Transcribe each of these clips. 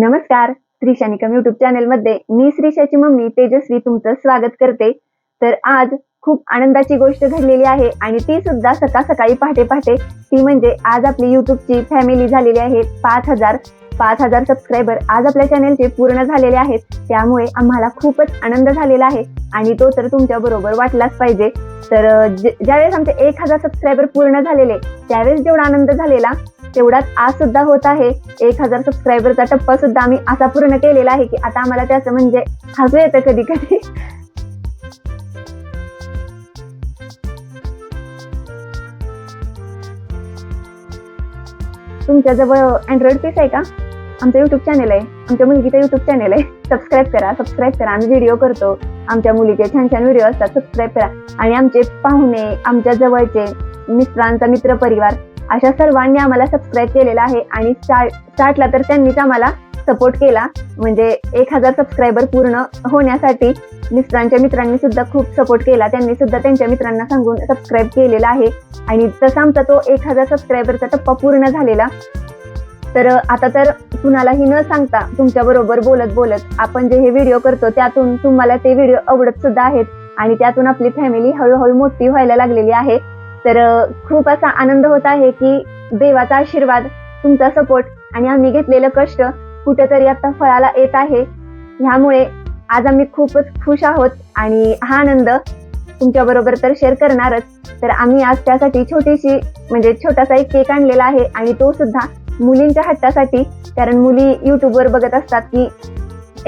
नमस्कार. त्रिशानिकम युट्यूब चॅनलमध्ये मी श्रीशाची मम्मी तेजस्वी तुमचं स्वागत करते. तर आज खूप आनंदाची गोष्ट घडलेली आहे आणि ती सुद्धा सकाळ सकाळी पहाटे पहाटे. ती म्हणजे आज आपली युट्यूबची फॅमिली झालेली आहे पाच हजार. पाच हजार सबस्क्रायबर आज आपल्या चॅनलचे पूर्ण झालेले आहेत. त्यामुळे आम्हाला खूपच आनंद झालेला आहे आणि तो तर तुमच्या बरोबर वाटलाच पाहिजे. तर ज्यावेळेस आमचे एक हजार सबस्क्रायबर पूर्ण झालेले त्यावेळेस जेवढा आनंद झालेला तेवढाच आज सुद्धा होत आहे. एक हजार सबस्क्रायबरचा टप्पा सुद्धा आम्ही असा पूर्ण केलेला आहे की आता आम्हाला त्याचं म्हणजे हसू येतं कधी कधी तुमच्याजवळ अँड्रॉइड पीस आहे का? आमचं युट्यूब चॅनल आहे. आमच्या मुलगीचं युट्यूब चॅनल आहे. सबस्क्राईब करा सबस्क्राईब करा. आम्ही व्हिडिओ करतो. आमच्या मुलीचे छान छान व्हिडिओ असतात. सबस्क्राईब करा. आणि आमचे पाहुणे आमच्या जवळचे मित्रांचा मित्र परिवार अशा सर्वांनी आम्हाला सबस्क्राईब केलेला आहे आणि स्टार्ट स्टार्टला तर त्यांनीच आम्हाला सपोर्ट केला. म्हणजे एक हजार सबस्क्रायबर पूर्ण होण्यासाठी मिस्त्रांच्या मित्रांनी सुद्धा खूप सपोर्ट केला. त्यांनी सुद्धा त्यांच्या मित्रांना सांगून सबस्क्राईब केलेला आहे. आणि तसा आमचा तो एक हजार सबस्क्रायबरचा टप्पा पूर्ण झालेला तर आता तर कुणालाही न सांगता तुमच्या बरोबर बोलत बोलत आपण जे हे व्हिडिओ करतो त्यातून तुम्हाला ते व्हिडिओ आवडत सुद्धा आहेत. आणि त्यातून आपली फॅमिली हळूहळू मोठी व्हायला लागलेली आहे. तर खूप असा आनंद होत आहे की देवाचा आशीर्वाद तुमचा सपोर्ट आणि आम्ही घेतलेलं कष्ट कुठेतरी आता फळाला येत आहे. ह्यामुळे आज आम्ही खूपच खुश आहोत आणि हा आनंद तुमच्या बरोबर तर शेअर करणारच. तर आम्ही आज त्यासाठी छोटीशी म्हणजे छोटासा एक केक आणलेला आहे आणि तो सुद्धा मुलींच्या हट्टासाठी. कारण मुली युट्यूबवर बघत असतात की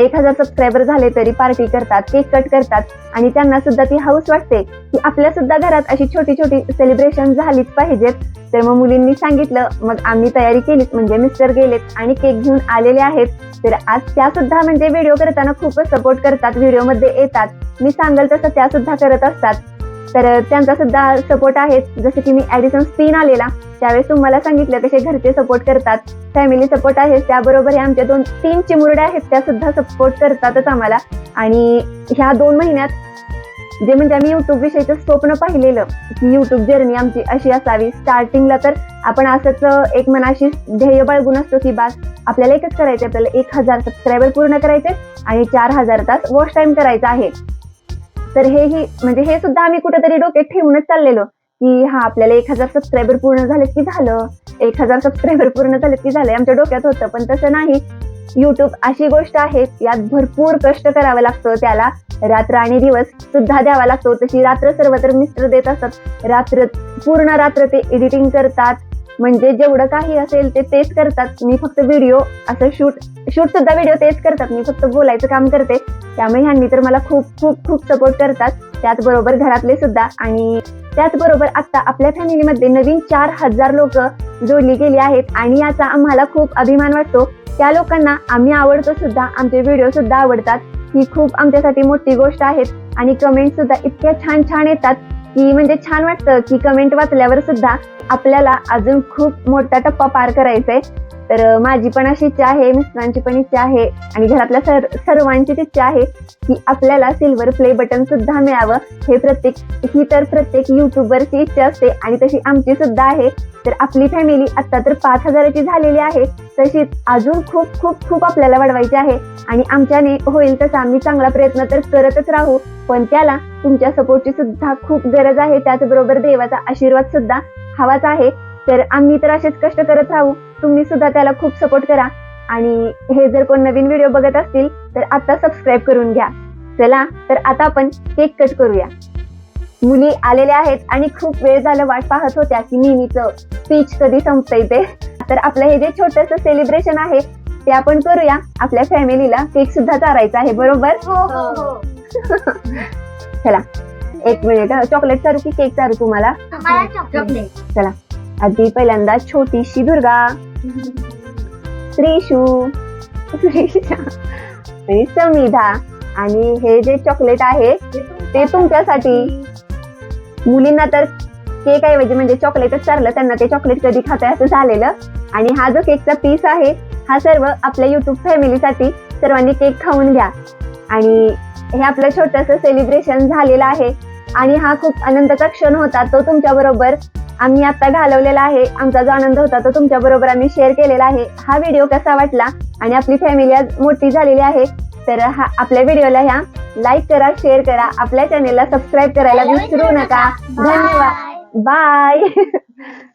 एक हजार सबस्क्रायबर झाले तरी पार्टी करतात केक कट करतात आणि त्यांना सुद्धा ती हाऊस वाटते की आपल्या सुद्धा घरात अशी छोटी छोटी सेलिब्रेशन झालीच पाहिजेत. तर मग मुलींनी सांगितलं मग आम्ही तयारी केलीच म्हणजे मिस्टर गेलेत आणि केक घेऊन आलेले आहेत. तर आज त्या सुद्धा म्हणजे व्हिडिओ करताना खूपच सपोर्ट करतात व्हिडिओमध्ये येतात. मी सांगल तसं त्या सुद्धा करत असतात. तर त्यांचा सुद्धा सपोर्ट आहे. जसं की मी ऍडिसन स्पिन आलेला. त्यावेळेस तुम्हाला सांगितलं कसे घरचे सपोर्ट करतात फॅमिली सपोर्ट आहे त्याबरोबर हे आमच्या दोन तीन चिमुरड्या आहेत त्या सुद्धा सपोर्ट करतातच आम्हाला. आणि ह्या दोन महिन्यात जे म्हणजे आम्ही युट्यूब विषयीचं स्वप्न पाहिलेलं की युट्यूब जर्नी आमची अशी असावी. स्टार्टिंगला तर आपण असंच एक मनाशी ध्येय बाळगून असतो की बास आपल्याला एकच करायचं आपल्याला एक हजार सबस्क्रायबर पूर्ण करायचे आणि चार हजार तास वॉच टाइम करायचा आहे. तर हेही म्हणजे हे सुद्धा आम्ही कुठेतरी डोक्यात ठेवूनच चाललेलो. की हा आपल्याला एक हजार सबस्क्रायबर पूर्ण झाले की झालं? एक हजार सबस्क्रायबर पूर्ण झाले की झालं आमच्या डोक्यात होतं पण तसं नाही. युट्यूब अशी गोष्ट आहे यात भरपूर कष्ट करावा लागतो. त्याला रात्र आणि दिवस सुद्धा द्यावा लागतो. तशी रात्र सर्वत्र मिस्टर देत असतात. रात्र पूर्ण रात्र ते एडिटिंग करतात. म्हणजे जेवढं काही असेल ते तेच करतात. मी फक्त व्हिडिओ असं शूट शूट सुद्धा व्हिडिओ तेच करतात. मी फक्त बोलायचं काम करते. त्यामुळे ह्यांनी तर मला खूप खूप खूप सपोर्ट करतात. त्याचबरोबर घरातले सुद्धा. आणि त्याचबरोबर आता आपल्या फॅमिलीमध्ये नवीन चार हजार लोक जोडली गेली आहेत आणि याचा आम्हाला खूप अभिमान वाटतो. त्या लोकांना आम्ही आवडतो सुद्धा आमचे व्हिडिओ सुद्धा आवडतात. ही खूप आमच्यासाठी मोठी गोष्ट आहेत आणि कमेंट सुद्धा इतक्या छान छान येतात की म्हणजे छान वाटतं की कमेंट वाचल्यावर सुद्धा आपल्याला अजून खूप मोठा टप्पा पार करायचा आहे तर माझी पण अशी इच्छा आहे मिस्टरांची पण इच्छा आहे आणि घरातल्या सर सर्वांचीच इच्छा आहे की आपल्याला सिल्वर प्ले बटन सुद्धा मिळावं. हे प्रत्येक ही तर प्रत्येक युट्यूबरची इच्छा असते आणि तशी आमची सुद्धा आहे. तर आपली फॅमिली आता तर पाच हजाराची झालेली आहे. तशीच अजून खूप खूप खूप आपल्याला वाढवायची आहे आणि आमच्याने होईल तसा आम्ही चांगला प्रयत्न तर करतच राहू. पण त्याला तुमच्या सपोर्टची सुद्धा खूप गरज आहे. त्याचबरोबर देवाचा आशीर्वाद सुद्धा हवाच आहे. तर आम्ही तर असेच कष्ट करत राहू. तुम्ही सुद्धा त्याला खूप सपोर्ट करा. आणि हे जर कोण नवीन व्हिडिओ बघत असतील तर आता सबस्क्राईब करून घ्या. चला तर आता आपण केक कट करूया. मुली आलेल्या आहेत आणि खूप वेळ झालं वाट पाहत होत्या की नेहमीच स्पीच कधी संपतंय ते. तर आपलं हे जे छोटस सेलिब्रेशन आहे ते आपण करूया. आपल्या फॅमिलीला केक सुद्धा चारायचा आहे बरोबर? चला एक मिनिट चॉकलेट चारू की केक चारू तुम्हाला? चला. आधी पहिल्यांदा छोटीशी दुर्गा. श्रीशू आणि समिधा. आणि हे जे चॉकलेट आहे ते तुमच्यासाठी. मुलींना तर केक ऐवजी म्हणजे चॉकलेटच चाललं त्यांना ते चॉकलेट कधी खाते असं झालेलं. आणि हा जो केकचा पीस आहे हा सर्व आपल्या युट्यूब फॅमिलीसाठी सर्वांनी केक खाऊन घ्या. आणि हे आपलं छोटस सेलिब्रेशन झालेलं आहे. आणि हा खूप आनंदाचा क्षण होता तो तुमच्या बरोबर आम्ही आता घालवलेला आहे. आमचा जो आनंद होता तो तुमच्या बरोबर आम्ही शेअर केलेला आहे. हा व्हिडिओ कसा वाटला आणि आपली फॅमिली आज मोठी झालेली आहे तर हा आपल्या व्हिडिओला ह्या लाईक करा शेअर करा. आपल्या चॅनेलला सबस्क्राईब करायला विसरू नका. धन्यवाद. बाय